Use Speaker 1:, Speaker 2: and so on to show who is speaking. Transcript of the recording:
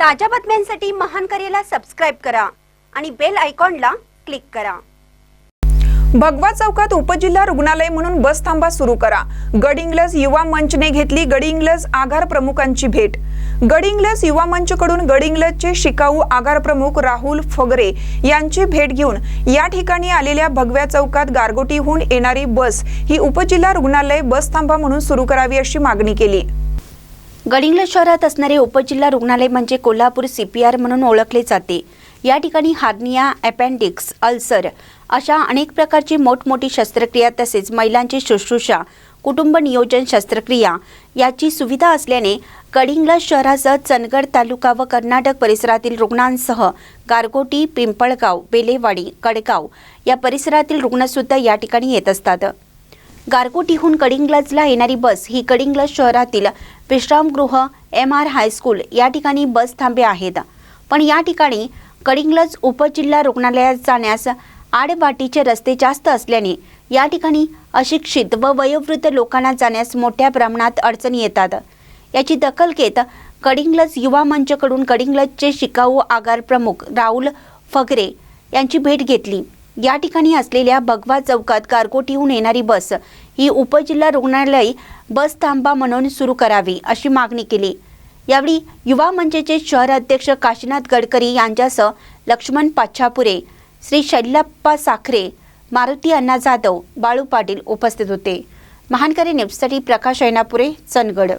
Speaker 1: ताज्या बातम्यांसाठी महान करेला सबस्क्राईब करा आणि बेल आयकॉनला क्लिक करा.
Speaker 2: भगवा चौकात उपजिल्हा रुग्णालय म्हणून बस थांबा सुरू करा. गडिंग्लज युवा मंचने घेतली गडिंग्लज आगार प्रमुखांची भेट. गडिंग्लज युवा मंचकडून गडिंग्लजचे शिकाऊ आगार प्रमुख राहुल फगरे यांची भेट घेऊन या ठिकाणी आलेल्या भगव्या चौकात गारगोटीहून येणारी बस ही उपजिल्हा रुग्णालय बस थांबा म्हणून सुरू करावी अशी मागणी केली.
Speaker 1: गडिंग्लज शहरात असणारे उपजिल्हा रुग्णालय म्हणजे कोल्हापूर सीपीआर म्हणून ओळखले जाते. या ठिकाणी हार्निया अपेंडिक्स अल्सर अशा अनेक प्रकारची मोठमोठी शस्त्रक्रिया तसेच महिलांची शुश्रूषा कुटुंब नियोजन शस्त्रक्रिया याची सुविधा असल्याने गडिंग्लज शहरासह चंदगड तालुका व कर्नाटक परिसरातील रुग्णांसह गारगोटी पिंपळगाव बेलेवाडी कडगाव या परिसरातील रुग्णसुद्धा या ठिकाणी येत असतात. गारगोटीहून कडिंग्लजला येणारी बस ही कडिंग्लज शहरातील विश्रामगृह एम आर हायस्कूल या ठिकाणी बस थांबे आहेत. पण या ठिकाणी कडिंग्लज उपजिल्हा रुग्णालयात जाण्यास आडवाटीचे रस्ते जास्त असल्याने या ठिकाणी अशिक्षित व वयोवृद्ध लोकांना जाण्यास मोठ्या प्रमाणात अडचणी येतात. याची दखल घेत कडिंग्लज युवा मंचकडून कडिंग्लजचे शिकाऊ आगार प्रमुख राहुल फगरे यांची भेट घेतली. या ठिकाणी असलेल्या भगवा चौकात गारकोटीहून येणारी बस ही उपजिल्हा रुग्णालय बस थांबा म्हणून सुरू करावी अशी मागणी केली. यावेळी युवा मंचचे शहर अध्यक्ष काशीनाथ गडकरी यांच्यासह लक्ष्मण पाच्छापुरे श्री शैलप्पा साखरे मारुती अण्णा जाधव बाळू पाटील उपस्थित होते. महानकरी न्यूजसाठी प्रकाश ऐनापुरे चंदगड.